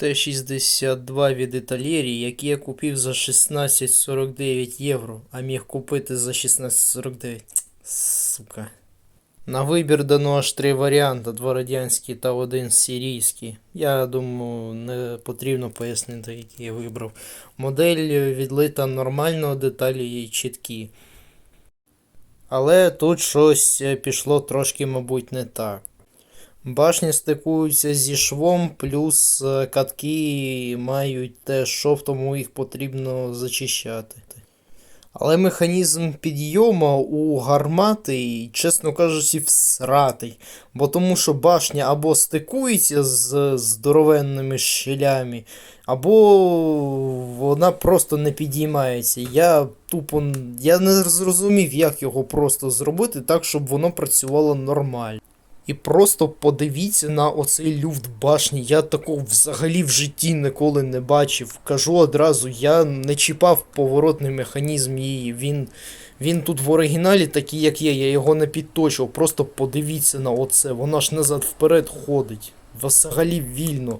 Т-62 від Італєрії, який я купив за 16,49 євро, а міг купити за 16,49. Сука. На вибір дано аж три варіанти: два радянські та один сирійський. Я думаю, не потрібно пояснити, який я вибрав. Модель відлита нормально, деталі її чіткі. Але тут щось е, пішло трошки, мабуть, не так. Башні стикуються зі швом, плюс е, катки мають теж шов, тому їх потрібно зачищати. Але механізм підйому у гармати, чесно кажучи, всратий. Бо тому що башня або стикується з здоровенними щелями, або вона просто не підіймається. Я тупо я не зрозумів, як його просто зробити так, щоб воно працювало нормально. І просто подивіться на оцей люфт башні. Я такого взагалі в житті ніколи не бачив. Кажу одразу, я не чіпав поворотний механізм її. Він, він тут в оригіналі такий, як є, я його не підточив. Просто подивіться на оце. Вона ж назад вперед ходить. Взагалі вільно.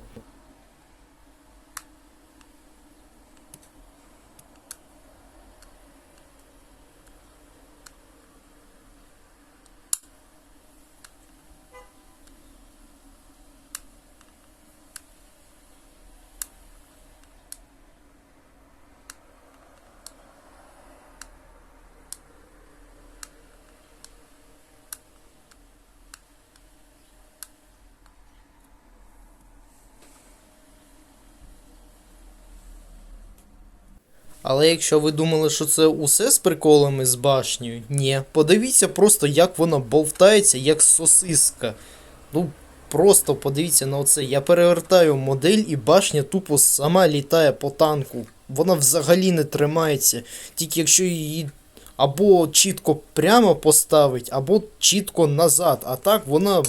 Але якщо ви думали, що це усе з приколами з башнею, ні. Подивіться просто, як вона болтається, як сосиска. Ну, просто подивіться на оце. Я перевертаю модель і башня тупо сама літає по танку. Вона взагалі не тримається. Тільки якщо її або чітко прямо поставить, або чітко назад. А так вона,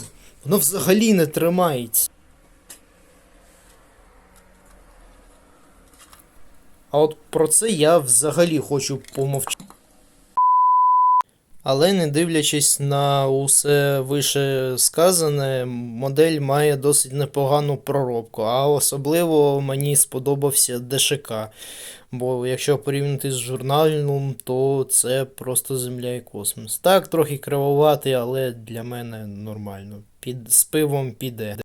вона взагалі не тримається. А от про це я взагалі хочу помовчати. Але не дивлячись на усе вище сказане, модель має досить непогану проробку, а особливо мені сподобався ДШК. Бо якщо порівняти з журнальним, то це просто земля і космос. Так, трохи кривоватий, але для мене нормально. Під, з пивом піде.